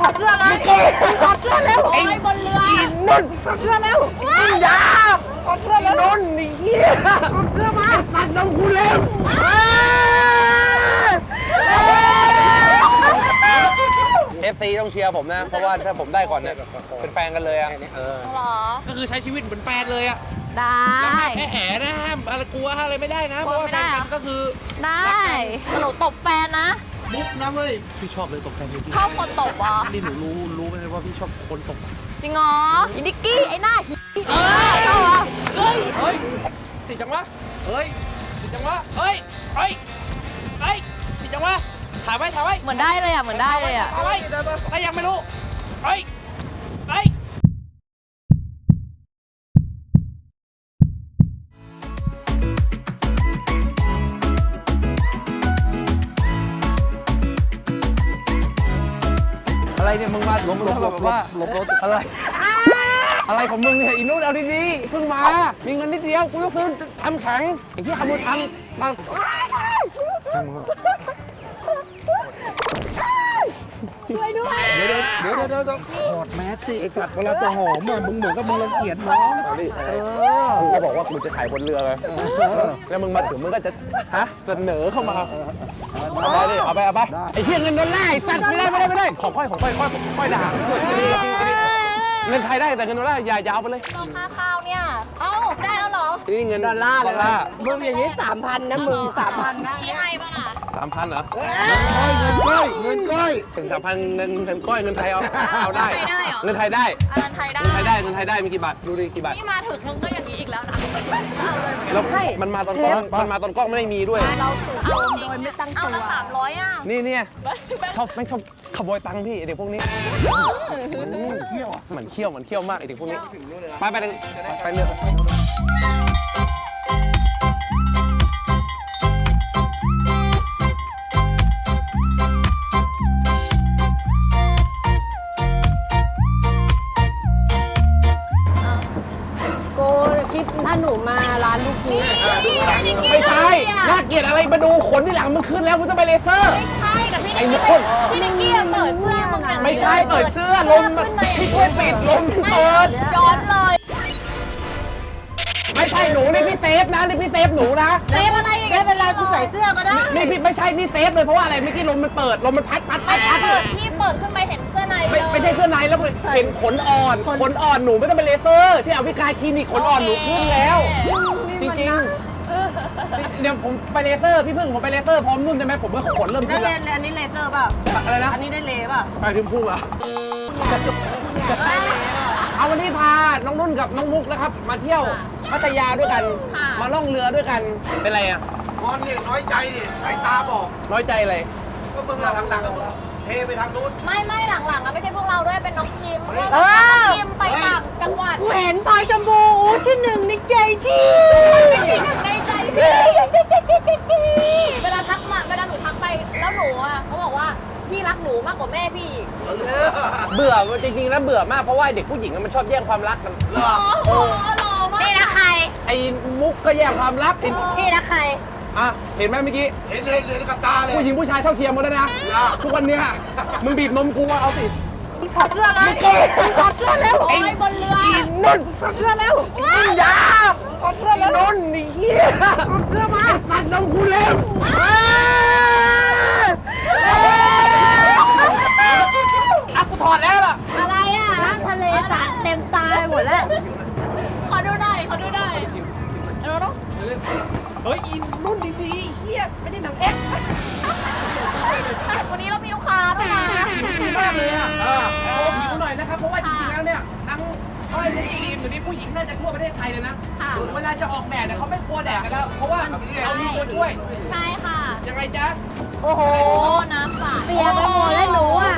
ถอดเสื้อเลยถอดเสื้อแล้วโอ้ยบนเรือนุ่นถอดเสื้อแล้วอยาถอดเสื้อแล้วนุ่นนี่เหี้ยถอดเสื้อมาตัดนมกูเร็วเอฟซีต้องเชียร์ผมนะ เพราะว่าถ้าผมได้ก่อนเนี่ยเป็นแฟนกันเลยอะหรอ ก็คือใช้ชีวิตเหมือนแฟนเลยอะได้แค่แห่นะห้ามอะไรกลัวอะไรไม่ได้นะ เพราะว่าแฟนกันก็คือ ได้แต่หนูตบแฟนนะ มุกนะเว้ยพี่ชอบเลยตกแฟนจริงชอบคนตบอะๆนี่หนูรู้รู้ไหมว่าพี่ชอบคนตกจริงเหรออินิกกี้ไอ้หน้าหีเอ้ยชอบเหรอเฮ้ยเฮ้ยติดจังวะเฮ้ยติดจังวะเฮ้ยเฮ้ยเฮ้ยติดจังวะถ่ายไว้ถ่ายไว้เหมือนได้เลยอะเหมือนได้เลยอะถ่ายไว้ได้ยังไม่รู้เฮ้ย เนี่ยมึงมาหลบหลบหลบว่าหลบรถอะไร อะไรของมึงเนี่ยอีนู้นเอาดีๆเพิ่งมา มีเงินนิดเดียวกูต้องซื้อทำแข็งไอ้ที่ขโมยทำมา เดี๋ยวเดี๋ยวเดี๋ยวเดี๋ยวต้องถอดแมสสิไอ้สัตว์เวลาจะหอมอะมึงเหมือนกับมึงรังเกียจน้องเออกูก็บอกว่ากูจะถ่ายบนเรือเลยแล้วมึงมาถึงมึงก็จะฮะเสนอเข้ามาเอาไปดิเอาไปเอาไปไอ้เหี้ยเงินดอลลาร์ไอ้สัตว์ไม่ได้ไม่ได้ไม่ได้ของค่อยของค่อยค่อยค่อยด่าเงินไทยได้แต่เงินดอลลาร์อย่าอย่าเอาไปเลยรองค่าข้าวเนี่ยเอ้าได้แล้วเหรอนี่เงินดอลลาร์ดอลลาร์มึงอย่างนี้สามพันนะมึงสามพันนะพี่ให้ปะล่ะ สามพันเหรอเงินก้อยเงินก้อยถึงสามพันเงินเงินก้อยเงินไทยเอาเอาได้ไทยได้เหรอ เงินไทยได้ อันนั้นไทยได้ เงินไทยได้เงินไทยได้มีกี่บาทดูดิกี่บาทนี่มาถึงมึงก็อย่างนี้อีกแล้วนะเอาเลยเหมือนกันแล้วมันมาตอนกล้องมันมาตอนกล้องไม่ได้มีด้วย เราถูกเอาโดยไม่ตั้งตัวเอาละสามร้อยอะนี่เนี่ยชอบไม่งชอบขโมยตังค์พี่ไอ้เด็กพวกนี้เที่ยวอะเหมือนเขี้ยวเหมือนเขี้ยวมากไอ้เด็กพวกนี้ไปไปเลยไปเรือ คิดถ้าหนูมาร้านลูกชิ้นอะไม่ใช่น่าเกลียดอะไรมาดูขนที่หลังมันขึ้นแล้วมึงต้องไปเลเซอร์ ใช่แต่พี่ไอ้นิกโน่กี้นพี่นิกกี้เปิดเสื้อมึงอย่างไม่ใช่เปิดเสื้อลมมันพี่ช่วยปิดลมเปิด ย้อนเลยไม่ใช่หนูนี่พี่เซฟนะนี่พี่เซฟหนูนะ เซฟอะไรอย่างไม่เงี้ยเป็นไรกูใส่เสื้อก็ได้นี่พี่ไม่ใช่นี่เซฟเลยเพราะว่าอะไรเมื่อกี้ลมมันเปิดลมมันพัดพัดพัไม่ดพัด เปิดพี่เปิดขึ้นไปเห็นเสื้ อในไม่เลยไม่ใช่เสื้อในแล้วเห็นขนอ่อนขนอ่อนหนูไม่ต้องไปเลเซอร์ที่เอาวิกายคลินิกขนอ่อนหนูขึ้นแล้ว จริงๆเดี๋ยวผมไปเลเซอร์พี่พึ่งผมไปเลเซอร์พร้อมนุ่นใช่ไหมผมก็ขนเริ่มได้ขึ้นเลแล้ว นอันนี้เลเซอร์เปล่าอะไรนะ อันนี้ได้เลเปล่าไปถึงพุ่งอะเอาวันนี้พา น้องนุ่นกับน้องมุกนะครับ มาเที่ยวพัทยาด้วยกันมาล่องเรือด้วยกัน เป็นไรอะบอลเนี่ยน้อยใจดิสายตาบอก น้อยใจอะไร ก็มึงอะหลังๆก็ เทไปทางนู้น ไม่ไม่หลังๆอะไม่ใช่พวกเราด้วยเป็นน้องคิมเออน้องคิมไปต่างจังหวัดกูเห็นพลอยชมพูอู้ที่หนึ่งในใจที่ในใจพี่เวลาทักมาเวลาหนูทักไปแล้วหนูอะเขาบอกว่าพี่รักหนูมากกว่าแม่พี่อีกเบื่อจริงๆแล้วเบื่อมากเพราะว่าเด็กผู้หญิงอะมันชอบแย่งความรักกันโอ้โหหล่อมากพี่รักใครไอ้มุกก็แย่งความรักไอ้พี่รักใคร อะเห็นไหมเมื่อกี้เห็นเลยเห็นกับตาเลยผู้หญิงผู้ชายเท่าเทียมกันแล้วนะทุกวันเนี้ยมึงบีบนมกูอะเอาสิถอดเสื้อเลยถอดเสื้อแล้วโอ้ยบนเรือนุ่นถอดเสื้อแล้วอยาถอดเสื้อแล้วนุ่นนี่เหี้ยถอดเสื้อมาตัดนมกูเล็วอะกูถอดแล้วล่ะอะไรอะน้ำทะเลสาดเต็มตาไปหมดแล้วขอดูหน่อยขอดูหน่อยเดี๋ยวเราต้องเฮ้ยอินนุ่น ดีๆเฮียไม่ได้หนังเอ็กซ์วันนี้เรามีลูกค้าด้วยนะดีมากเลยอะเออเอาผิวหน่อยนะครับ เพราะว่าจริงๆแล้วเนี่ยทั้งอ้อยทั้งครีมเดี๋ยวนี้ผู้หญิงน่าจะทั่วประเทศไทยเลยนะ ค่ะ เวลาจะออกแบบเนี่ยเขาไม่กลัวแดดกันแล้ว เพราะว่าเรามีตัวช่วย ใช่ค่ะ ยังไงจ๊ะ โอ้โหโอ้น้ำสาดเปียกไปหมดแล้วหนูอะ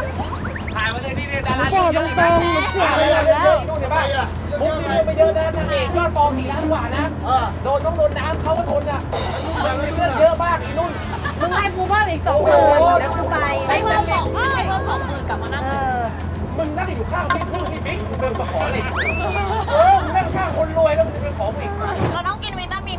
ถ่ายมาเลยนี่เนี่ยดาราโอ้ตรงๆหนูเปียกไปหมดแล้วนู่นเห็นป่ะ มุกนี่โดนไปเยอะนะนางเอกยอดฟองสี่ล้านกว่านะโดนต้องโดนน้ำเขาก็ทนอะมันมีเรื่องเยอะมากอีนุ่น มึงให้กูเพิ่มอีกสองหมื่นแล้วกูไปให้เพิ่มสองให้เพิ่มสองหมื่นกลับมานั่งเออมึงนั่งอยู่ข้างพี่พึ่งพี่บิ๊กมึงเป็นมาขอเหล็กเออ มึงนั่งข้างคนรวยแล้วมึงเป็นขอผู้หญิงเราต้องกินวิตามิน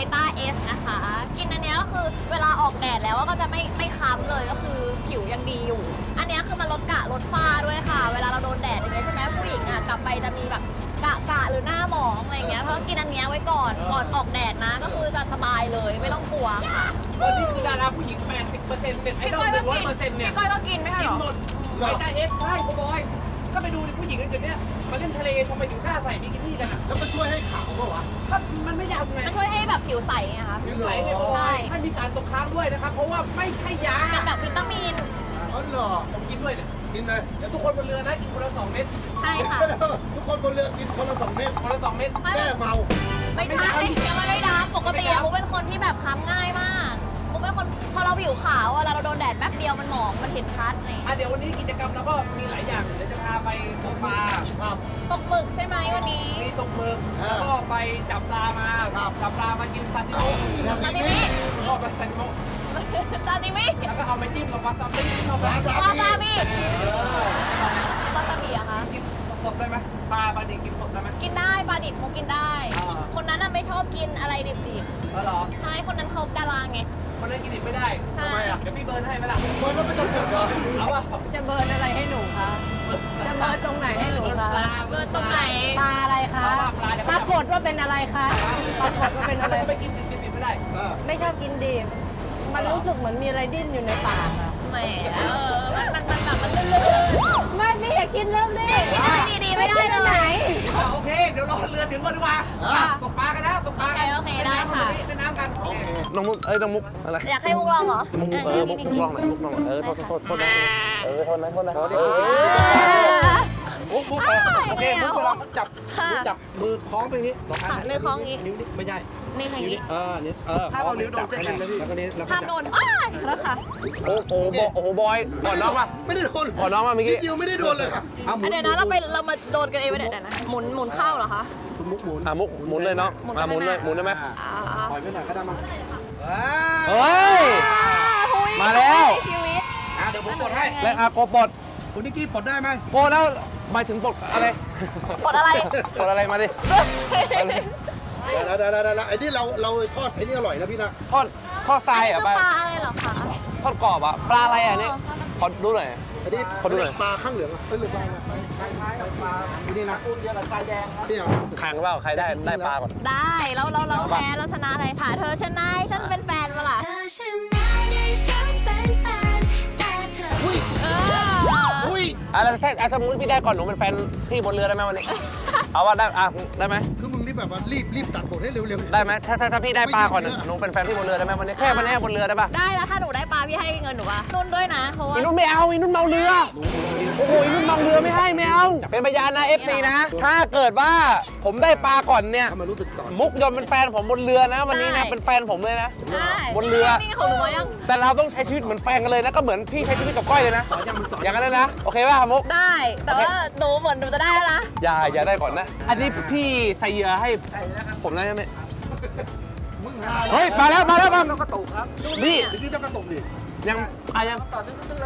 กันแดดค่ะไวต้าเอสนะคะ กินอันเนี้ยก็คือเวลาออกแดดแล้วก็จะไม่ไม่ค้ำเลยก็คือผิวยังดีอยู่ อันเนี้ยคือมันลดกะลดฝ้าด้วยค่ะ เวลาเราโดนแดดอย่างเงี้ยใช่ไหมผู้หญิงอะกลับไปจะมีแบบกะกะหรือหน้าหมองอะไรอย่างเงี้ยเขาก็กินอันเนี้ยไว้ก่อนก่อนออกแดดนะก็คือจะสบายเลยไม่ต้องกลัวค่ะวันนี้คือดาราผู้หญิง 80%เป็นไอพี่ดอก้ลอยก็กิน100%เนี่ยพี่ก้อยก็กินไม่ใช่เหรอหมดไวต้าเอสใช่คุณบอย ก็ไปดูดิผู้หญิงกันเดี๋ยวนี้มาเล่นทะเลทำไมถึงกล้าใส่บิกินี่กันอะแล้วมัน ปล่าวะก็มันไม่ดำไงมันช่วยให้แบบผิวใสไงคะผิวใสให้คุณบอยถ้ามีสารตกค้างด้วยนะครับ เพราะว่าไม่ใช่ยาเป็นแบบวิตามินอ๋อเหรอผมกินด้วยเนี่ยกินเลยเดี๋ยวทุกคนบนเรือนะกินคนละสองเม็ดใช่ค่ะทุกคนบนเรือกินคนละสองเม็ดคนละสองเม็ดแก้เมาไม่ใช่ยังไม่ได้ดำปกติอะมุกเป็นคนที่แบบค้ำง่ายมากมุกเป็นคนพอเราผิวขาวอะเวลาเราโดนแดดแป๊บเดียวมันหมองมันเห็นชัดไงอะเดี๋ยววันนี้กิจกรรมเราก็มีหลายอย่างเดี๋ยวจะพา ไปตกปลาครับตกหมึกใช่ไหมวันนี้มีตกหมึกแล้วก็ไปจับปลามาครับจับปลามากินซาซิโมซาดิมิก็ไปซาซิโมซาดิมิแล้วก็เอาไปจิ้มกับวาซาบิเข้าไปวาซาบิวาซาบิอะคะกินสดได้ไหมปลาปลาดิบกินสดได้ไหมกินได้ปลาดิบมุกกินได้อ่าคนนั้นน่ะไม่ชอบกินอะไรดิบเออเหรอๆใช่คนนั้นเขาดาราไงคนนั้นกินดิบไม่ได้ใช่ทำไมอะเดี๋ยวพี่เบิร์นให้ไหมล่ะมันก็ไม่ต้องสุดเหรอเอาอะจะเบิร์นอะไรให้หนูคะ จะเบิร์นตรงไหนให้หนูเบิร์นคะปลาเบิร์นตรงไหนปลาอะไรคะเอาว่าปลาเดี๋ยวปรากฏว่าเป็นอะไรคะปรากฏว่าเป็นอะไรไม่กินดิบดิบไม่ได้อ่าไม่ชอบกินดิบมันรู้สึกเหมือนมีอะไรดิ้นอยู่ในปากอะแหมเออมันมันมันแบบมันลื่นๆไม่ไม่อยากคิดเรื่องนี้คิดอะไรดีๆไม่ได้เลยไหนอะโอเค เดี๋ยวรอเรือถึงก่อนดีกว่าค่ะตกปลากันนะตกปลากันโอเคโอเคได้ค่ะเล่นน้ำกันโอเคน้องมุกเอ้ยน้องมุกอะไรอยากให้มุกลองเหรอมุกเออมุกมุกลองหน่อยมุกลองหน่อยเออโทษโทษโทษนะ เออโทษนะโทษนะขอดิเออมุกมุกโอเคมุกเวลาจับค่ะจับมือคล้องไปอย่างนี้สองอันค่ะมือคล้องอย่างนี้นิ้วนี้ไม่ใช่นี่ค่ะอย่างนี้เออนี่เออถ้าเอานิ้วโดนเส้นแล้วพี่แล้วก็นี้แล้วก็ห้ามโดนอ้ายแล้วค่ะโอ้โหบโอ้โหบอยก่อนน้องป่ะไม่ได้โดนก่อนน้องป่ะเมื่อกี้นิดเดียวไม่ได้โดนเลยค่ะเอาหมุอะนเดี๋ยวนะเราไปเรามาโดนกันเองไปเดี๋ยวนะหมุนหมุนเข้าเหรอคะคุณมุกหมุนอะมุกหมุนเลยน้องหมุนอะหมุนเลยข้างหน้าหมุนได้ไหมอ่าปล่อยไปหน่อยก็ได้มั้งเฮ้ยหุยมาแล้วชีวิตอะเดี๋ยวผมกดให้และอาโกปลดคุณนิกกี้ปลดได้ไหมโกแล้วหมายถึงปลดอะไรกดอะไร ปลดอะไรมาดิเอาเลยได้ได้ได้ได้ไอ้นี่เราเราทอดไอ้นี่อร่อยนะพี่นะทอดทอดทรายเหรคือะอปลาปลาอะไรเหรอคะ ทอดกรอบอะปลาอะไรอะนี่ขอดูหน่อย ไอ้นี่ขอดูหน่อย ปลาข้างเหลืองอะเอ้ยหรือปลาอะไรคล้ายๆปลาไอ้นี่นะคุณเดียวกับปลาแดงครับพี่เหรอแข่งเปล่าใครได้ได้ปลาก่อน ได้แล้วเราเราแพ้เราชนะอะไรถ่ายเธอชนะให้ฉันเป็นแฟนมาล่ะ เธอชนะได้ฉัน อะแล้วแค่อะถ้ามุกพี่ได้ก่อนหนูเป็นแฟนพี่บนเรือได้ไหมวันนี้ เอาว่าได้อะได้ไหมคือมึง นี่แบบว่ารีบรีบตัดบทให้เร็วๆ ได้ไหมถ้าถ้าถ้าพี่ได้ปลาก่อนน่ะหนูเป็นแฟนพี่บนเรือได้ไหมวันนี้แค่วันนี้บนเรือได้ปะได้แล้วถ้าหนูได้ปลาพี่ให้เงินหนูปะนุ่นด้วยนะเพราะว่าอีนุ่นไม่เอาอีนุ่นเมาเรือโอ้โหอีนุ่นเมาเรือไม่ให้ไม่เอาเป็นพยานนะ FC นะ ถ้าเกิดว่าผมได้ปลาก่อนเนี่ยทำมารู้สึกต่อนมุกยอมเป็นแฟนผมบนเรือนะวันนี้นะเป็นแฟนผมเลยนะ ได้บนเรือ นี่ของหนูมายังแต่เราต้องใช้ชีวิตเหมือนแฟนกันเลยนะก็เหมือนพี่ใช้ชีวิตกับก้อยเลยนะต่อยังมึงต่ออย่างนั้นเลยนะโอเคป่ะมุกได้ แต่ว่าหนูเหมือนหนูจะได้แล้วนะอย่าอย่าได้ก่อนนะ อันนี้พี่ใส่เหยื่อให้ผมแล้วใช่ไหมมึงหาเฮ้ยมาแล้วมาแล้วมาพี่เดี๋ยวนี้ต้องกระตุกดิยังอะยัง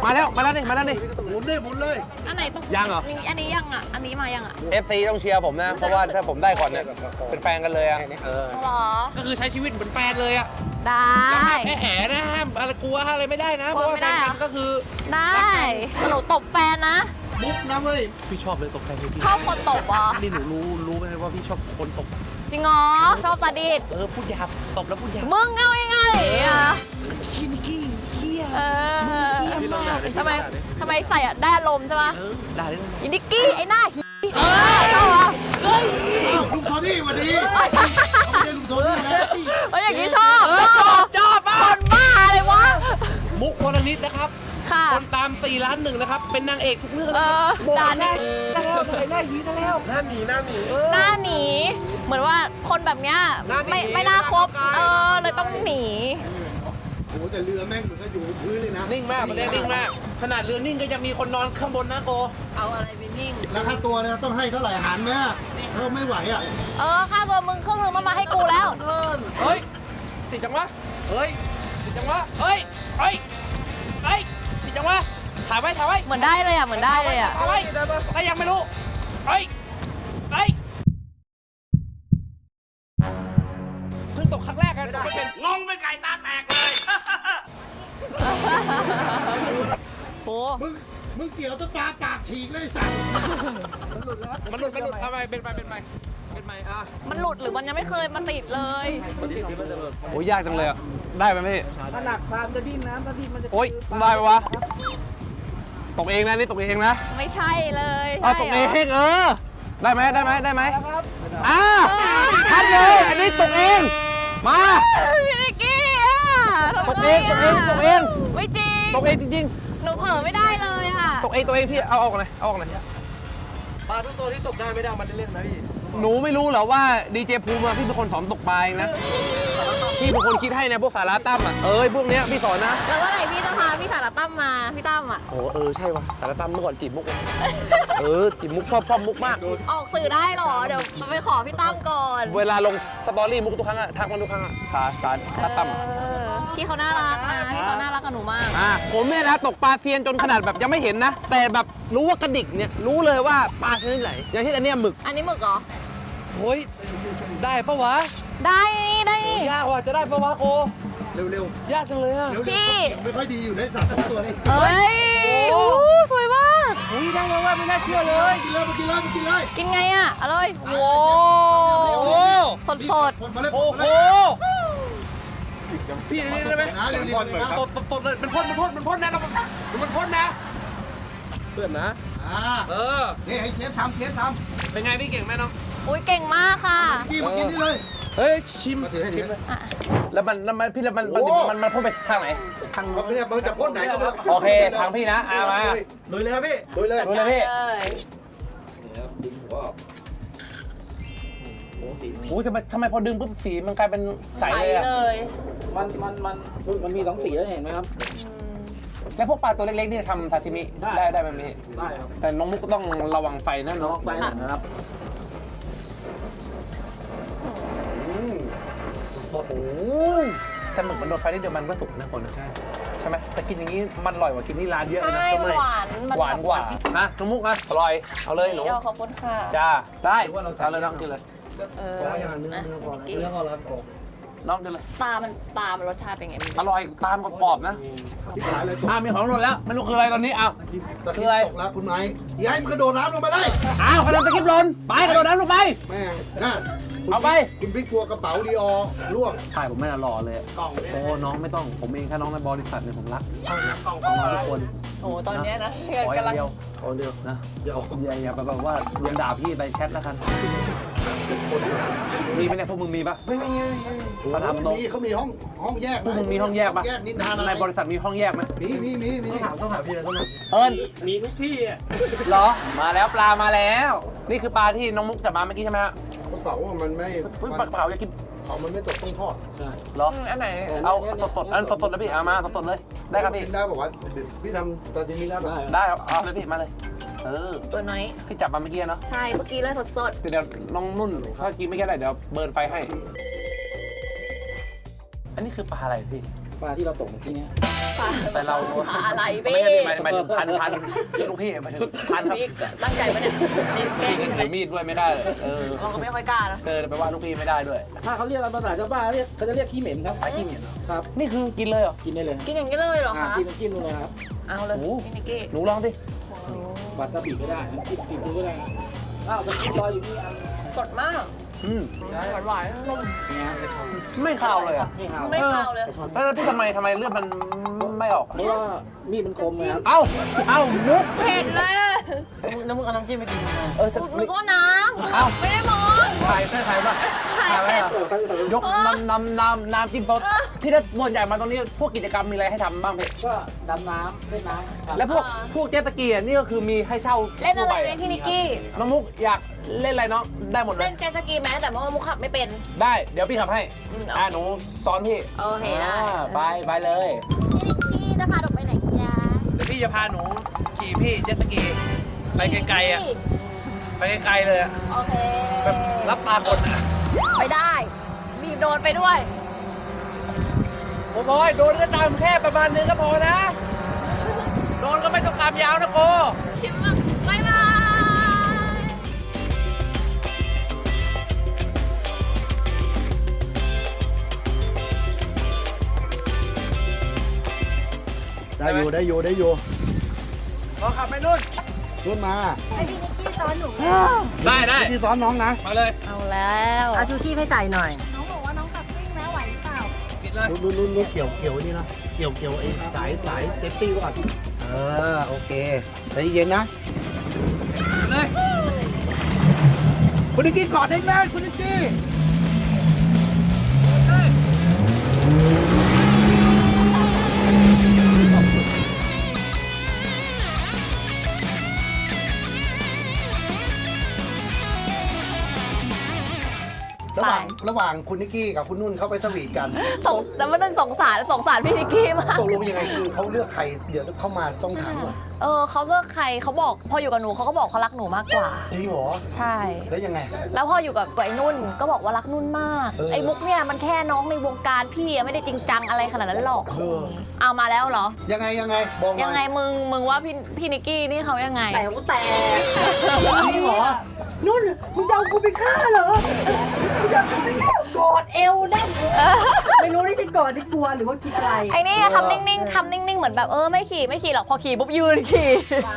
มาแล้วมาแล้วนี่มาแล้วนี่หมุนดิหมุนเลยอันไหนตุ๊กยังเหรออันนี้ยังอะอันนี้มายังอะ FC ต้องเชียร์ผมนะเพราะว่าถ้าผมได้ก่อนเนี่ยเป็นแฟนกันเลยอะเออหรอก็คือใช้ชีวิตเหมือนแฟนเลยอะได้แค่แอะนะห้ามอะไรกลัวอะไรไม่ได้นะเพราะว่าไม่แฟได้นเหรกัอนก็คือได้แต่หนูตบแฟนนะ มุกนะเว้ย พี่ชอบเลยตกแฟนพี่ชอบคนตบเหรอ นี่หนูรู้รู้ไหมว่าพี่ชอบคนตก จริงเหรอชอบตาดีดเออพูดหยาบตบแล้วพูดหยาบมึงเอายังไงอะขี้มิกี้เขี้ยเออพี่ลองด่าดิทำไมทำไมใส่อะได้อารมณ์ใช่ปะเออด่าได้เลยอินิกกี้ไอ้หน้าหีเออชอบเหรอเฮ้ยอ้าวลุงโทนี่สวัสดีไม่ใช่ลุงโทนี่แล้วเฮ้ยอย่างนี้ชอบชอบช มุกวรณิตนะครับค่ะ คนตาม4ล้านหนึ่งนะครับ เป็นนางเอกทุกเรื่องเอนะอบอกด่าหน้านี่ได้แล้วได้หน้าหีได้แล้ว หน้าหมีหน้าหมี หน้าหนีเหมือนว่าคนแบบเนี้ยหน้าหนีไม่ไม่น่าคบหน้าก้าวไกลเออเลยต้องหนี โอ้โหแต่เรือแม่งเหมือนกับอยู่บนพื้นเลยนะนิ่งมากประเด็นนิ่งมาก ขนาดเรือนิ่งก็ยังมีคนนอนข้างบนนะโกแล้วค่าตัวเนี่ยต้องให้เท่าไหร่หารไหมอะเออไม่ไหวอะเออค่าตัวมึงครึ่งนึงมันมาให้กูแล้ว เฮ้ย ติดจังวะ เฮ้ย ติดจังวะ เฮ้ย เฮ้ย เฮ้ยผิดจังวะถ่ายไว้ถ่ายไว้เหมือนได้เลยอะเหมือนได้เลยอะถ่ายไว้แต่ยังไม่รู้เฮ้ยเฮ้ยเพิ่งตกครั้งแรกกันงงเป็นไก่ตาแตกเลยโอ้มึงมึงเกี่ยวตะปลาปากฉีกเลยสัตว์มันหลุดแล้วมันหลุดมันหลุดทำไมเป็นไปเป็นไป เป็นไปอะมันหลุดหรือมันยังไม่เคยมาติดเลยโอ้ยยากจังเลยอะได้ไหมพี่ถ้าหนักปลามันจะดิ้นนะถ้าดิ้นมันจะโอ๊ยได้ปะวะตกเองนะนี่ตกเองนะไม่ใช่เลยเอาตกเอใช่งหรเออได้ไหมได้ไหมได้ไหมอ่าทันเลยอันนี้ตกเองมาพี่นิกกี้อะทำตกไงเองตกเองตกเองไม่จริงตกเองจริงหนูเผลอไม่ได้เลยอะๆตกเองตกเองพี่เอาออกเลยเอาออกเลยปลาทุกตัวที่ตกได้ไม่ได้เอามันเล่นๆนะพี่ หนูไม่รู้เหรอว่าดีเจภูมิอะพี่เป็นคนสอนตกปลาเองนะพี่เป็นคนคิดให้นะพวกสาระตั้มอะเอ้ยพวกเนี้ยพี่สอนนะแล้วเมื่อไหร่พี่จะพาพี่สารตั้มมาพี่ตั้มอะ โอ้เออใช่วะสาระตั้มเมื่อก่อนจีบมุกว่ะเออจีบมุกชอบชอบมุกมาก ออกสื่อได้เหรอ เดี๋ยวไปขอพี่ตั้มก่อนเวลาลงสตอรี่มุกทุกครั้งอะทักมันทุกครั้งอะชาชาชาตั้มอะ เออพี่เขาน่ารักนะพี่เขาน่ารักกับหนูมาก อะผมเนี่ยนะตกปลาเซียนจนขนาดแบบยังไม่เห็นนะ แต่แบบรู้ว่ากระดิกเนี่ยรู้เลยว่าปลาชนิดไหนอย่างเช่นอันเนี้ยหมึกอันนี้หมึกเหรอ เฮ้ยได้ปะวะได้นี่ได้นี่ยากว่ะจะได้ปะวะโกเร็วยากจังเลยอะๆเร็วๆพี่ไม่ค่อยดีอยู่ในสัตว์สองตัวนี้เอ้ยโอ้สวยมากเฮ้ยได้แล้วว่ะไม่น่าเชื่อเลย กินเลยมากินเลยมากินเลยกินไงอะอร่อยโว้โอ้สดสดคนมาเลยโอ้โหคนพี่มานี่เลยได้ไหมนะเร็วๆเลยนะสดสดเลยมันพ่นมันพ่นมันพ่นนะเรามันพ่นนะเพื่อนนะ อ่าเออ นี่ให้เชฟทำเชฟทเป็นไงพี่เก่งไหมน้อง อุ้ยเก่งมากค่ะำกี้มากินนี่เลย เฮ้ยชิมมาถือให้ถือแล้วมันแล้วมันพี่แล้วมันมันโอ้ มันมันพ่นไปทางไหนทางเขาเนี่ยมันจะพ่นไหนก็ได้โอเคทางพี่นะอะมา ลุยเลยครับพี่ลุยเลยดูเลยพี่เลยโอ้ยทำไมทำไมพอดึงปุ๊บสีมันกลายเป็นใสใสเลยอะเลยมันมันมันมันมีสองสีแล้วเห็นไหมครับ แล้วพวกปลาตัวเล็กๆนี่ทำซาซิมิได้ ได้ได้ไหมพี่ได้ครับแต่น้องมุกก็ต้องระวังไฟนะน้องไปนะครับ โอ้โหแต่หมึกมันโดนไฟนิดเดียวมันก็สุกนะคนใช่ใช่ไหมแต่กินอย่างนี้มันอร่อยกว่ากินที่ร้านเยอะเลยนะใช่มันหวานมันหวานกว่านะน้องมุกนะอร่อยเอาเลยหนูเดี๋ยวขอบคุณค่ะจ้าได้เอาเลยน้องกินเลยเออพออย่างเนื้อเนื้อพอกินเนื้อพอแล้วโอ้น้องกินเลยตามันตามันรสชาติเป็นไงอร่อยตามกรอบๆนะที่ขายเลยอ่ามีของหล่นแล้วไม่รู้คืออะไรตอนนี้อ้าวตะกี้ตกแล้วคุณไม้ย้ายมันกระโดดน้ำลงไปเลยอ้าวกระโดดตะกิบหล่นไปกระโดดน้ำลงไปแม่งน่ะคุณ เอาไป คุณพี่กลัวกระเป๋าดีออร่วงถ่ายผมไม่น่ารอเลยโอ้น้องไม่ต้องผมเองถ้าน้องในบริษัทเนี่ยผมรักน้องทุกคนโอ้ตอนเนี้ยนะขออกำลัย่างงเดียวขอเดียวนะอย่าอย่าอย่าแบบว่าลงด่าพี่ไปแชทแล้วกันมีไหมเนี่ยพวกมึงมีปะไม่มีเขาทำตรงมีเขามีห้องห้องแยกพวกมึงมีห้องแยกปะแยกนินทาอะไรในบริษัทมีห้องแยกไหมมีมีมีมีต้องถามต้องถามพี่เลยต้องถามเอิญมีทุกที่อะเหรอมาแล้วปลามาแล้ว นี่คือปลาที่น้องมุกจับมาเมื่อกี้ใช่ไหมฮะกระ เป๋ามันไม่เฮ้ยมันปลาเผาอยากกินเผามันไม่ตกต้องทอดเหรออันไหนเอาสดๆอันสดๆเลยพี่เอามาสดๆเลย ได้ครับพี่ กินได้บอกว่าพี่ทำตอนนี้ได้ปะได้ครับเอาเลยพี่มาเลย เออ ตัวน้อย พี่จับมาเมื่อกี้เนาะ ใช่ เมื่อกี้เลยสดเดี๋ยวน้องนุ่นถ้ากินไม่แค่ไหนเดี๋ยวเบิร์นไฟให้ อันนี้คือปลาอะไรพี่ ปลาที่เราตกเมื่อกี้เนี้ยๆปลาแต่เราปลาอะไรไม่พี่ใช่หมายหมายถึงพันพันลูกพี่หมายถึงพันครับพี่ตั้งใจปะเนี่ยเล่นแกล้งถืใช่ไหมอมีดด้วยไม่ได้เลยเออเราก็ไม่ค่อยกล้านะเออไปว่าลูกพี่ไม่ได้ด้วยถ้าเขาเรียกภาษาชาวบ้านเรียกเขาจะเรียกขี้เหม็นครับปลาขี้เหม็นเหรอครับ นี่คือกินเลยเหรอกินได้เลยกินอย่างนี้เลยเหรออ่าคะกินจิ้มลงเลยครับเอาเลยโอ้พี่นิกกี้หนูลองสิบัตรกระบี่ก็ได้จิ้มจิ้มก็ได้อ้าวตะกี้รออยู่นี่อัน สดมาก อืมหวานหวานๆนุ่มเนี้ยไม่คาวเลยอะไม่หาวไม่คาวเลยแล้วพี่ทำไมทำไมเลือดมันไม่ออกเพราะว่ามีดมันคมไงครับเอ้าเอ้ามุกเผ็ดเลยอะแล้วมึงเอาน้ำจิ้มไปกินยังไงเออจะนึกว่าน้เอ้าำไม่ได้มองถ่ายได้ถ่ายป่ะถ่ายไว้เผ็ดอะยกน้ำน้ำน้ำน้ำจิ้มซดที่ถ้าบนใหญ่มาตรงนี้พวกกิจกรรมมีอะไรให้ทำบ้างพี่ก็ดำน้ำเล่นน้ำครับและพวกพวกเจ็ตสกีอะนี่ก็คือมีให้เช่าเล่นอะไรทั่วไหมปพี่นิกกี้ น้องมุกอยากเล่นอะไรน้องได้หมดเลเล่ยนเจ็ตสกีไหมแต่ว่ามุกขับไม่เป็น ได้เดี๋ยวพี่ทำให้อืมอ่าหนูซ้อนพี่โอเคได้อ่าไปไปเลยพี่นิกกี้จะพาหนูไปไหนจ๊ะเดี๋ยวพี่จะพาหนูขี่พี่เจ็ตสกีไปไกลๆอะไปไกลๆเลยอะโอเค แบบรับตาคนอะไปได้บีบ โดนไปด้วยโอ้ยโดนก็ตามแค่ประมาณนึงก็พอนะ โดนก็ไม่ต้องตามยาวนะโกคิดว่าบายบายได้อยู่ได้อยู่ได้อยู่ขอขับไปนู่นขึ้นมาได้ได้ที่ซ้อนน้องนะ มาเลย เอาแล้วอาชูชีพให้จ่ายหน่อย เลยรุ่นรุ่นรุ่นเกี่ยวเกี่ยวไอ้นี่นะเกี่ยวเกี่ยวไอ้สายสายเซฟตี้ก่อนเออโอเคใจเย็นนะเลยคุณนิกกี้กอดได้แม่คุณนิกกี้ ระหว่างระหว่างคุณนิกกี้กับคุณนุ่นเข้าไปสวีทกันสงแต่ไม่ต้องสงสารสงสารพี่นิกกี้มากตกลงยังไงคือเขาเลือกใครเดี๋ยวเข้ามาต้องถามก่อนเออเขาเลือกใครเขาบอกพออยู่กับหนูเขาก็บอกเขารักหนูมากกว่า จริงเหรอ ใช่ แล้วยังไง แล้วพออยู่กับไอ้นุ่นก็บอกว่ารักนุ่นมากเออไอ้มุกเนี่ยมันแค่น้องในวงการพี่อะไม่ได้จริงจังอะไรขนาดนั้นหรอกเออเอามาแล้วเหรอ ยังไงยังไงบอกหน่ยังไงอยมึงมึงว่าพี่พี่นิกกี้นี่เขายังไงแต่กูแต่จริงเหรอ นุ่นมึงจะเอากูไปฆ่าเหรอมึงจะเอากูไปฆ่ากอดเอวนั่นไม่รู้นี่จะกอดที่กลัวหรือว่าคิดอะไรไอ้นี่ทำนิ่งๆทำนิ่งๆ เหมือนแบบเออไม่ขี่ไม่ขี่หรอกพอขี่ปุ๊บยืนขี่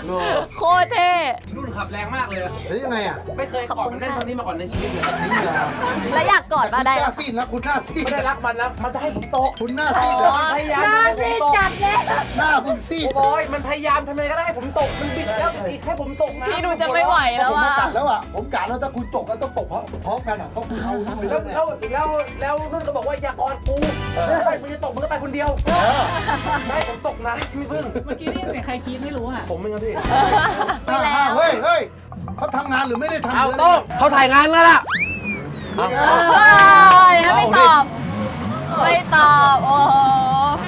เออโคตรเท่รุ่นขับแรงมากเลยอะแล้วยังไงอะไม่เคยกอดมันได้เท่านี้มาก่อนในชีวิตเลยจริงเหรอแล้วอยากกอดมาได้คุณหแล้น้าวซีดนะคุณหน้าซีดไม่ได้รักมันนะมันจะให้ผมตกคุณหน้าซีดเหรอพยายามหน้าซีดจัดเลยหน้าคุณซีดโอ้ยมันพยายามทำไมก็ได้ให้ผมตกมันบิดแล้วบิดอีกให้ผมตกนะพี่ดูจะไม่ไหวแล้วผมอะมากัดแล้วอะผมกัดแล้วถ้าคุณตกก็ต้องตกเพราะพร้อมกันอะเพราะคุณเอาทั้งไปแล้แล้ววเนี่ยแล้วแล้วแล้วนุ่นก็บอกว่าอย่ากอดกูไม่มึงจะตกมึงก็ไปคนเดียวไม่ผมตกนะไม่พึ่ง เมื่อกี้ได้ยินเสียงใครกรีดไม่รู้อะ ผมมึงครับพี่ไปแล้ว เฮ้ยเฮ้ยเขาทำงานหรือไม่ได้ทำเอาโต้งเขาถ่ายงานแล้วล่ะเอ้ยแล้วไม่ตอบ ไม่ตอบ โอ้โห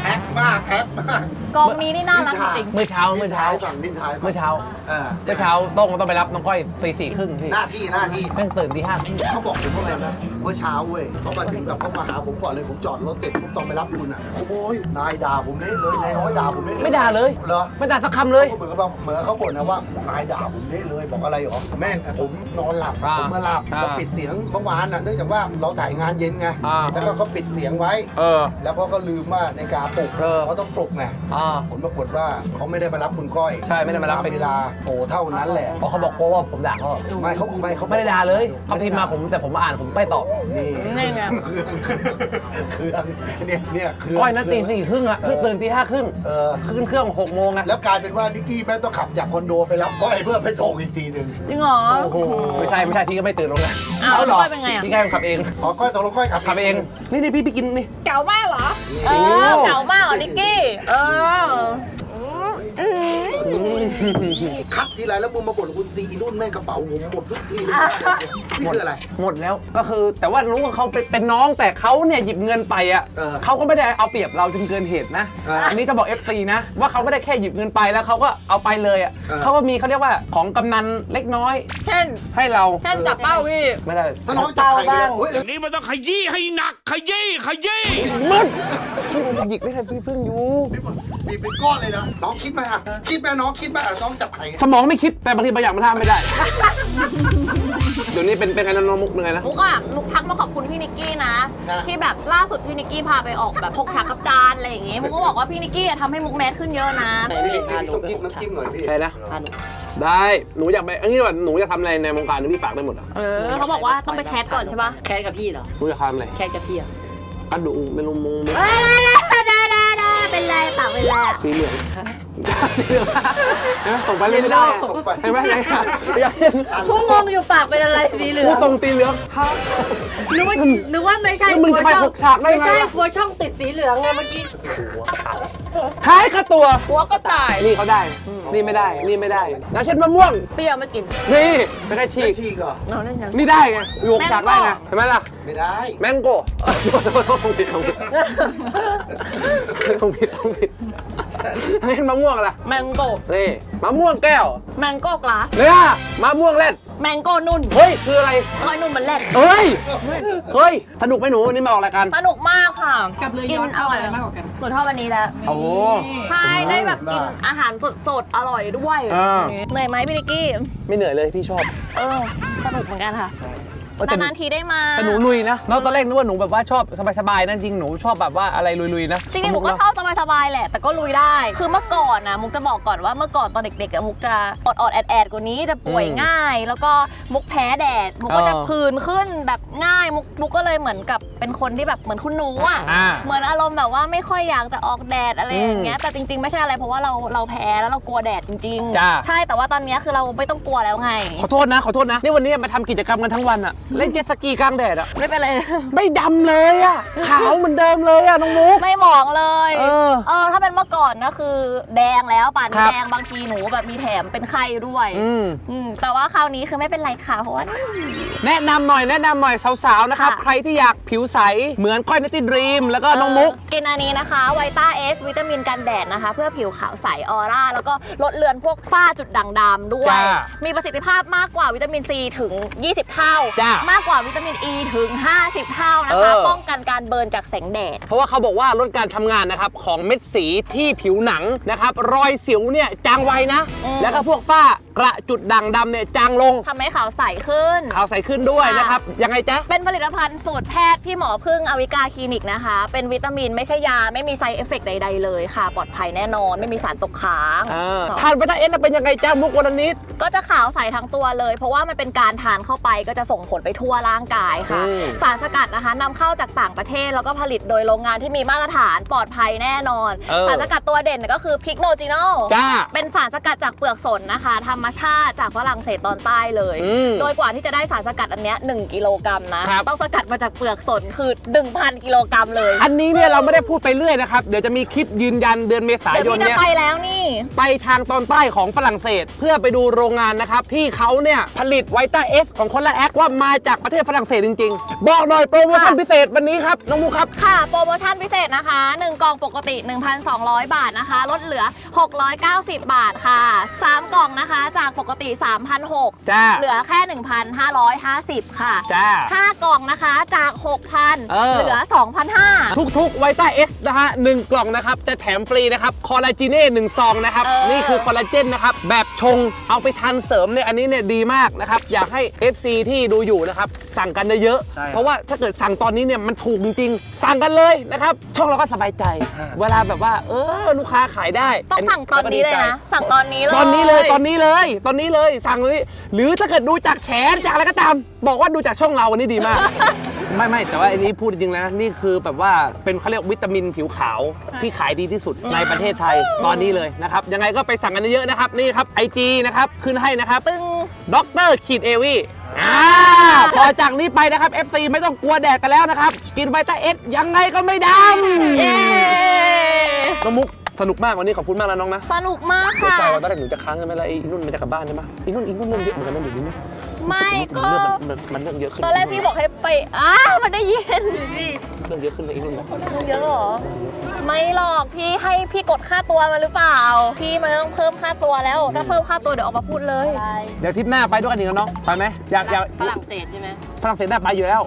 แพ็คมากแพ็คมากกองนี้นี่น่ารักจริง เมื่อเช้าเมื่อเช้าฝั่งดินท้ายเมื่อเช้าอ่าเมื่อเช้าโต้งต้องไปรับน้องก้อยตีสี่ครึ่งพี่หน้าที่หน้าที่ แม่งตื่นตีห้าครึ่งเขาบอกผมว่าอะไรนะเมื่อเช้าเว้ยเขามาถึงกับเขามาหาผมก่อนเลยผมจอดรถเสร็จผมต้องไปรับคุณอะโอ้ยนายด่าผมเละเลยนายน้อยด่าผมเละเลยไม่ด่าเลยเหรอไม่ด่าสักคำเลย เขาเหมือนกับว่าเหมือนเขาบ่นนะว่านายด่าผมเละเลยบอกอะไรหรอแม่งผมนอนหลับอ่าผมมาหลับอ่าก็ปิดเสียงเมื่อวานน่ะเนื่องจากว่าเราถ่ายงานเย็นไงอ่า แล้วก็เขาปิดเสียงไว้ เออ แล้วเขาก็ลืมว่าในการปลุกเออ เขาต้องปลุกไงอ่าผลปรากฏว่าเขาไม่ได้มารับคุณก้อยใช่ไม่ได้มารับ ตเวลาโอ้เท่านั้นแหละ เพราะเขาบอกโกว่าผมด่าเขา ไม่เขาไม่เขาไม่ได้ด่าเลยเขาพิมพ์มาผมแต่ผมมาอ่านผมไม่ตอบ นี่นี่ไงเครื่องเนี่ยเนี่ยเครื่องก้อยนะตีสี่ครึ่งอะคือตื่นตีห้าครึ่งเออ ขึ้นเครื่องหกโมงอะแล้วกลายเป็นว่านิกกี้แม่งต้องขับจากคอนโดไปรับก้อยเพื่อไปส่งอีกทีหนึ่งจริงเหรอ โอ้โห ไม่ใช่ไม่ใช่พี่ก็ไม่ตื่นลงนะอ้าวเอาเหรอก้อยเป็นไงอะ พี่แค่ขับเองอ๋อก้อยตกลงก้อยขับขับเอง นี่นี่พี่ไปกินนี่ เก่ามากเหรอ เออ เก่ามากเหรอนิกกี้ เอออืม คัดทีไรแล้วมึงมาบ่นคุณตีอีนุ่นแม่งกระเป๋าผมหมดทุกทีเลยนี่คืออะไร หมดแล้วก็คือแต่ว่ารู้ว่าเขาเป็นเป็นน้องแต่เขาเนี่ยหยิบเงินไปอะเออเขาก็ไม่ได้เอาเปรียบเราจนเกินเหตุนะเอออัอันนี้จะบอก FC นะว่าเขาไม่ได้แค่หยิบเงินไปแล้วเขาก็เอาไปเลยอะเออ เขาก็มีเขาเรียกว่าของกำนันเล็กน้อยเช่น ให้เราเช่นจับเป้าพี่ ไม่ได้ ถ้าน้องจับไข่เนี่ยเฮ้ยนี่มันต้องขยี้ให้หนักขยี้ขยี้ มึง พี่มันหยิกได้แค่พี่เพิ่งอยู่บีบเป็นก้อนเลยนะน้องคิดไหมอะคิดไหมน้องคิดไหมอะน้องจับไข่สมองไม่คิดแต่บางทีบางอย่างมันทำไม่ได้ เดี๋ยวนี้เป็นเป็นไงนะน้องมุกเป็นไงนะ มุกอะมุกทักมาขอบคุณพี่นิกกี้นะ ที่แบบล่าสุดพี่นิกกี้พาไปออกแบบพกฉากกับจานอะไรอย่างงี้มุกก็บอกว่าพี่นิกกี้อะทำให้มุกแมสขึ้นเยอะนะ พี่พี่ต้องจิ้มน้ำจิ้มหน่อยพี่ใช่นะ ได้ หนูอยากไปอันนี้ว่าหนูจะทำอะไรในวงการนี้พี่ฝากได้หมดอะเออเขาบอกว่าต้องไปแคสก่อนใช่ปะแคสกับพี่เหรอ หนูจะทำอะไร แคสกับพี่อ่ะอะดูไม่รู้มุงมุงได้ได้ได้ได้ได้เป็นไรเปล่าเป็นไรอะ สีเหลืองสีเหลืองนไหมส่งไปเล่นไม่ได้อะส่งไป เห็นไหมไหนอะอยากเห็นพวกงงอยู่ปากเป็นอะไรสีเหลืพูอดงตรงสีเหลืองฮะ นึกว่านึกว่าไม่ใช่แล้วมึงจะไปหกฉากได้ไง ไม่ใช่กลัวช่องติดสีเหลืองไงเมื่อกี้ หายค่าตัว หัวก็ตาย นี่เขาได้ นี่ไม่ได้ นี่ไม่ได้ แล้วเช่นมะม่วง เปรี้ยวไม่กิน นี่ไม่ได้ฉีกฉีกเหรอ นี่ได้ไงลวกฉากได้ไงเห็นไหมล่ะ ไม่ได้ แมงโก้ต้องผิดต้องผิดต้องผิดต้องผิดให้มะม่วงอะไรแมงโก้นี่มะม่วงแก้ว แมงโก้กลาสเนี่ยมะม่วงเล่นแมงโก้นุ่นเฮ้ยคืออะไรเอ้ยนุ่นมันแรดเฮ้ยเฮ้ยสนุกไหมหนูวันนี้มาออกรายการสนุกมากค่ะกับเรือยอชชอบอะไรมากกว่ากัน หนูชอบวันนี้แหละโอ้โห ใช่ได้แบบกินอาหารสดๆอร่อยด้วยอ่า เหนื่อยไหมพี่นิกกี้ไม่เหนื่อยเลยพี่ชอบ เออสนุกเหมือนกันค่ะ แต่หนูนานๆทีได้มาแต่หนูลุยนะแล้วตอนแรกนึกว่าหนูแบบว่าชอบสบายๆนะจริงหนูชอบแบบว่าอะไรลุยๆนะจริงๆมุกก็เนอะชอบสบายๆแหละ แต่ก็ลุยได้ คือเมื่อก่อนนะมุกจะบอกก่อนว่าเมื่อก่อนตอนเด็กๆอะมุกจะอดอดๆแอดแอดๆกว่านี้จะป่วยอืมง่าย แล้วก็มุกแพ้แดดมุกก็จะเออผื่นขึ้นแบบง่ายมุกมุกก็เลยเหมือนกับเป็นคนที่แบบเหมือนคุณหนูอะอ่าเหมือนอารมณ์แบบว่าไม่ค่อยอยากจะออกแดดอะไรอย่างเงี้ยแต่จริง ๆ ไม่ใช่อะไรเพราะว่าเราเราแพ้แล้วเรากลัวแดดจริงจ้าใช่แต่ว่าตอนเนี้ยคือเราไม่ต้องกลัวแล้วไง ขอโทษนะขอโทษนะนี่วันนี้มาทำกิจกรรมกันทั้งวันอะเล่นเจ็ตสกีกลางแดดอะไม่เป็นไร ไม่ดำเลยอะขาวเหมือนเดิมเลยอะน้องมุก ไม่หมองเลย เออเออถ้าเป็นเมื่อก่อนนะคือ แดงแล้วป่านครันี้บแดงบางทีหนูแบบมีแถมเป็นไข้ด้วยอืม อืมแต่ว่าคราวนี้คือไม่เป็นไรค่ะเพราะว่า แนะนำหน่อยแนะนำหน่อยสาวๆนะครับ ค่ะ ใครที่อยากผิวใส เหมือนก้อยนัตตี้ดรีม แล้วก็น้องมุก เกินอันนี้นะคะไวต้าเอสวิตามินกันแดดนะคะ เพื่อผิวขาวใสออร่า แล้วก็ลดเลือนพวกฝ้าจุดด่างดำด้วย จ้ามีประสิทธิภาพมากกว่าวิตามินซีถึง 20 เท่า จ้ามากกว่าวิตามินอ e ีถึง 50 เท่านะคะ เออ ป้องกันการเบิร์นจากแสงแดด เพราะว่าเขาบอกว่าลดการทำงานนะครับของเม็ดสีที่ผิวหนังนะครับรอยสิวเนี่ยจางไวนะ อืม แล้วก็พวกฝ้าก ระจุดด่างดำเนี่ยจางลงทำให้ขาวใสขึ้น ขาวใสขึ้นด้วยค่ะนะครับ ยังไงจ๊ะ เป็นผลิตภัณฑ์สูตรแพทย์พี่หมอพึ่งอวิกาคลินิกนะคะ เป็นวิตามินไม่ใช่ยาไม่มีไซเอฟเฟกต์ใด ๆ เลยค่ะ ปลอดภัยแน่นอน ไม่มีสารตกค้างอ่าค่ะทานวิตาเอสเป็นยังไงจ๊ะมุกวันละนิดก็จะขาวใสทั้งตัวเลย เพราะว่ามันเป็นการทานเข้าไปก็จะส่งผลไปทั่วร่างกายค่ะอืมสารสกัดนะคะนำเข้าจากต่างประเทศแล้วก็ผลิตโดยโรงงานที่มีมาตรฐานปลอดภัยแน่นอนเออสารสกัดตัวเด่นก็คือพิกโนจิโนจ้าเป็นสารสกัดจากเปลือกสนนะคะธรรมชาติจากฝรั่งเศสตอนใต้เลย อืมโดยกว่าที่จะได้สารสกัดอันเนี้ย1กิโลกรัมนะ ครับ ต้องสกัดมาจากเปลือกสนคือ 1,000กิโลกรัมเลยอันนี้เนี่ยเราไม่ได้พูดไปเรื่อยนะครับ เดี๋ยวจะมีคลิปยืนยันเดือนเมษาเดี๋ยวยนพี่จะเนี่ย ไปแล้วนี่ ไปทางตอนใต้ของฝรั่งเศส เพื่อไปดูโรงงานนะครับ ที่เขาเนี่ยผลิตไวต้าเอสของคนละแอคว่ามาจากประเทศฝรั่งเศสจริง ๆ บอกหน่อยโปรโมชั่นค่ะ พิเศษวันนี้ครับ น้องมุกครับ ค่ะ โปรโมชั่นพิเศษนะคะ 1 กล่องปกติ 1,200 บาทนะคะ ลดเหลือ 690 บาทค่ะ 3 กล่องนะคะจากปกติ3,600จ้าเหลือแค่ 1,550 ค่ะจ้า5กล่องนะคะจาก 6,000 เออ เหลือ 2,500 ทุกๆไวต้าเอสนะฮะหนึ่งกล่องนะครับจะแถมฟรีนะครับคอลลาจิเน่หนึ่งซองนะครับ เออ นี่คือคอลลาเจนนะครับ แบบชงเอาไปทานเสริมเนี่ยอันนี้เนี่ยดีมากนะครับ อยากให้ FC ที่ดูอยู่นะครับ สั่งกันเยอะๆใช่เพราะว่าถ้าเกิดสั่งตอนนี้เนี่ยมันถูกจริงๆ สั่งกันเลยนะครับ ช่องเราก็สบายใจเวลาแบบว่า เออ ลูกค้าขายได้ต้องสั่งตอนนี้เลยนะ สั่งตอนนี้เลย ตอนนี้เลยตอนนี้เลยตอนนี้เลยสั่งเลยหรือถ้าเกิดดูจากแฉจากอะไรก็ตาม บอกว่าดูจากช่องเราวันนี้ดีมาก ไม่ไม่แต่ว่าอันนี้พูดจริงๆนะ นี่คือแบบว่าเป็นเขาเรียกวิตามินผิวขาวที่ขายดีที่สุดในประเทศไทยตอนนี้เลยนะครับ ยังไงก็ไปสั่งกันเยอะๆนะครับ นี่ครับไอจีนะครับขึ้นให้นะครับปึ้งด็อกเตอร์ขีดเอวีอ่าพอจากนี้ไปนะครับ FC ไม่ต้องกลัวแดดกันแล้วนะครับ กินไวต้าเอสยังไงก็ไม่ดำเย้ น้องมุก สนุกมากวันนี้ขอบคุณมากนะน้องนะสนุกมากเสียค่ะ ใจว่าตอนแรกหนูจะค้างกันไหมล่ะไอ้นุ่นมันจะกลับบ้านใช่ไหมไอ้นุ่นไอ้นุ่นเรื่องเยอะเหมือนกันนะเดี๋ยวนี้นะไม่ก็เรื่องมันมันเรื่องเยอะขึ้นตอนแรกพี่บอกให้ไปอ้าวมันได้ยินเรื่องเยอะขึ้นเลยไอ้นุ่นนะเยอะเหรอไม่หรอกพี่ให้พี่กดค่าตัวมาหรือเปล่า พี่มันต้องเพิ่มค่าตัวแล้ว ถ้าเพิ่มค่าตัวเดี๋ยวออกมาพูดเลยเดี๋ยวทริปหน้าไปด้วยกันอีกแล้วน้องไปไหมอยากอยากฝรั่งเศสใช่ไหมฝรั่งเศสหน้าไปอยู่แล้ว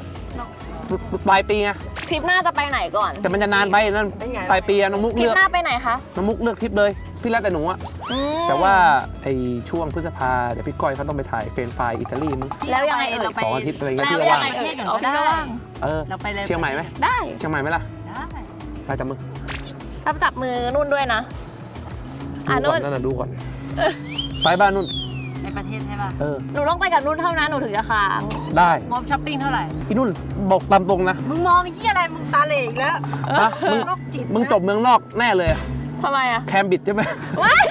ปลายปีไง ทริปหน้าจะไปไหนก่อน แต่มันจะนานไปนั่นปลายปีอะน้องมุกทริปเลือกหน้าไปไหนคะน้องมุกเลือกทริปเลยพี่แล้วแต่หนูอะอืมแต่ว่าไอช่วงพฤษภาเดี๋ยวพี่ก้อยเขาต้องไปถ่ายเฟรนไฟล์อิตาลีมั้ง แล้วยังไงเอ่ย สองอาทิตย์อะไรเงี้ยแล้วพี่ยัว่างไงเอ่ยได้เอาพี่ก็ว่างเออเราไปเลยเชียงใหม่ไหมได้เชียงใหม่ไหมล่ะได้ไปจับมือถ้าจับมือนุ่นด้วยนะอะดูก่อนนุ่นนั่นน่ะดูก่อนไปบ้านนุ่น ในประเทศใช่ป่ะ เออ หนูต้องไปกับนุ่นเท่านั้นหนูถึงจะค้างได้งบช้อปปิ้งเท่าไหร่พี่นุ่นบอกตามตรงนะมึงมองไอ้ที่อะไร มึงตาเหล่อีกแล้วฮะมึงโรคจิตนะมึงจบเมืองนอกแน่เลยอะทำไมอะแคมบิดใช่ไหม ว้าย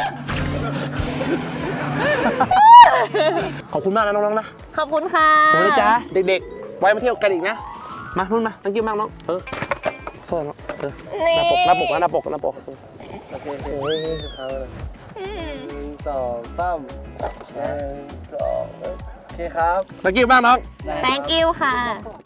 ขอบคุณมากนะน้องๆนะขอบคุณค่ะขอบคุณนะจ๊ะเด็กๆ ไว้มาเที่ยวกันอีกนะ มานุ่นมาตั้งกิ้วมากน้อง เออโทษน้องเออนี่หน้าปกหน้าปกนะหน้าปกหน้าปกโอเคโอเคเอาเลยหนึ่ง สองสามหนึ่งสองโอเคครับตั้งกิ้วมากน้อง thank you ค่ะ